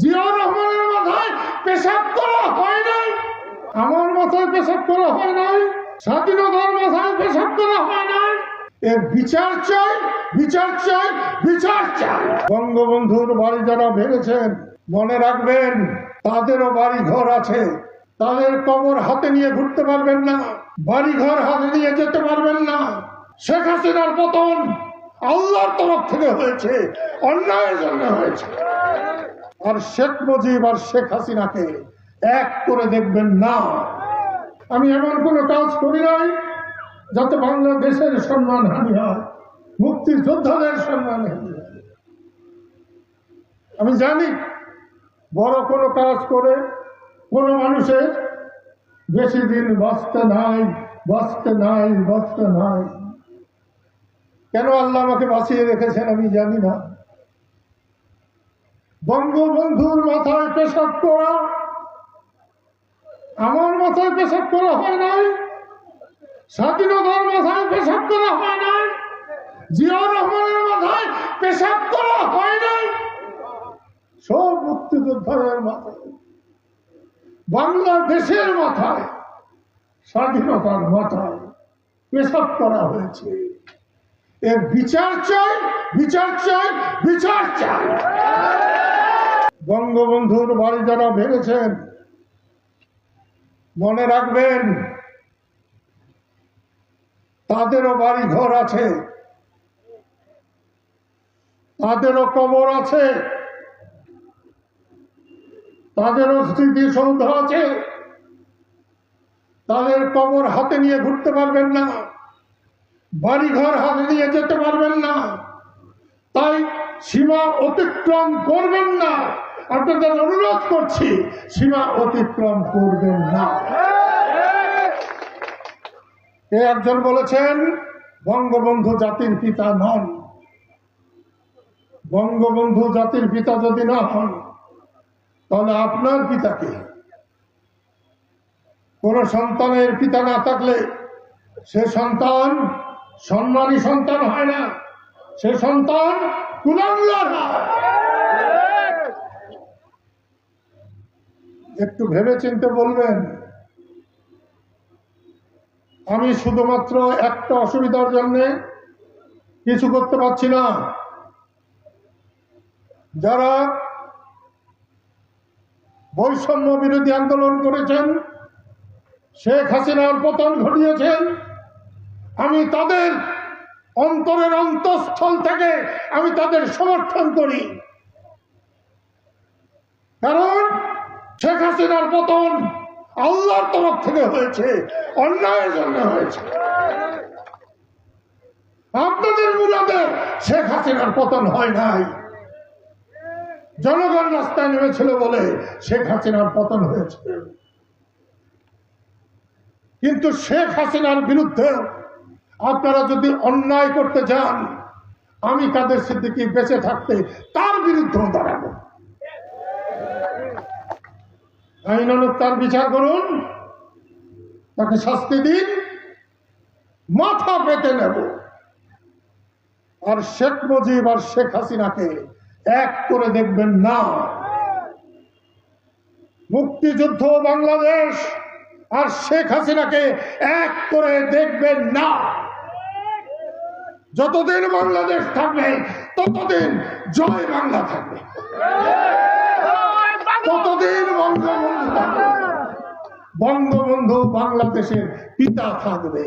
জিয়াউর রহমানের মাথায় পেশাব করা হয় নাই। আমার মাথায় পেশাব করা হয় নাই। স্বাধীনতার মাথায় পেশাব করা হয় নাই। এর বিচার চাই বিচার চাই বিচার চাই। বঙ্গবন্ধুর বাড়ি যারা ভেঙেছেন, মনে রাখবেন, তাদেরও বাড়ি ঘর আছে। তাদের কবর হাতে নিয়ে ঘুরতে পারবেন না বাড়ি ঘর হাতে নিয়ে যেতে পারবেন না। শেখ হাসিনার পতন আল্লাহর তরফ থেকে হয়েছে, অন্যায়ের জন্য হয়েছে। আর শেখ মুজিব আর শেখ হাসিনাকে এক করে দেখবেন না। আমি এমন কোনো কাজ করি নাই যাতে বাংলাদেশের সম্মান হানি হয়, মুক্তিযোদ্ধাদের সম্মান হানি হয়। আমি জানি বড় কোনো কাজ করে কোনো মানুষের বেশি দিন বাঁচতে নাই বাঁচতে নাই বাঁচতে নাই। কেন আল্লাহ আমাকে বাঁচিয়ে রেখেছেন আমি জানি না। বঙ্গবন্ধুর মাথায় পেশাব করা, আমার মাথায় পেশাব করা হয় নাই, স্বাধীনতার মাথায় পেশাব করা হয় নাই জিয়াউর রহমানের মাথায় পেশাব করা হয় নাই, সব মুক্তিযোদ্ধাদের মাথায়, বাংলাদেশের মাথায়, স্বাধীনতার মাথায় পেশাব করা হয়েছে। এর বিচার চাই বিচার চাই বিচার চাই। বঙ্গবন্ধুর বাড়ি যারা ভেঙেছেন, মনে রাখবেন, তাদেরও বাড়ি ঘর আছে, তাদেরও কবর আছে, তাদেরও স্মৃতিসৌধ আছে, তাদের কবর হাতে নিয়ে ঘুরতে পারবেন না বাড়ি ঘর হাতে নিয়ে যেতে পারবেন না, তাই সীমা অতিক্রম করবেন না। আপনাদের অনুরোধ করছি, সীমা অতিক্রম করবেন না। একজন বলেছেন, বঙ্গবন্ধু জাতির পিতা নন। বঙ্গবন্ধু জাতির পিতা যদি না হন, তাহলে আপনার পিতাকে কোন সন্তানের পিতা না থাকলে সে সন্তান সম্মানী সন্তান হয় না, সে সন্তান কুলাঙ্গার হয়। একটু ভেবে চিনতে বলবেন। আমি শুধুমাত্র একটা অসুবিধার জন্য কিছু করতে পারছি না। যারা বৈষম্য বিরোধী আন্দোলন করেছেন, শেখ হাসিনার পতন ঘটিয়েছেন আমি তাদের অন্তরের অন্তঃস্থল থেকে আমি তাদের সমর্থন করি। কারণ শেখ হাসিনার পতন আল্লাহর তরফ থেকে হয়েছে, অন্যায়ের জন্য হয়েছে। আপনাদের মুরাদে শেখ হাসিনার পতন হয় নাই। জনগণ রাস্তায় নেমেছিল বলে শেখ হাসিনার পতন হয়েছে। কিন্তু শেখ হাসিনার বিরুদ্ধে আপনারা যদি অন্যায় করতে চান আমি তাদের সিদ্দিকি বেঁচে থাকতে তার বিরুদ্ধেও দাঁড়াবো। তার বিচার করুন। তাকে শাস্তি দিন। মাথা পেতে নেব। আর শেখ মুজিব আর শেখ হাসিনাকে এক করে দেখবেন না। মুক্তিযুদ্ধ বাংলাদেশ আর শেখ হাসিনাকে এক করে দেখবেন না। যতদিন বাংলাদেশ থাকবে ততদিন জয় বাংলা থাকবে। ততদিন থাকবে বঙ্গবন্ধু বাংলাদেশের পিতা থাকবে।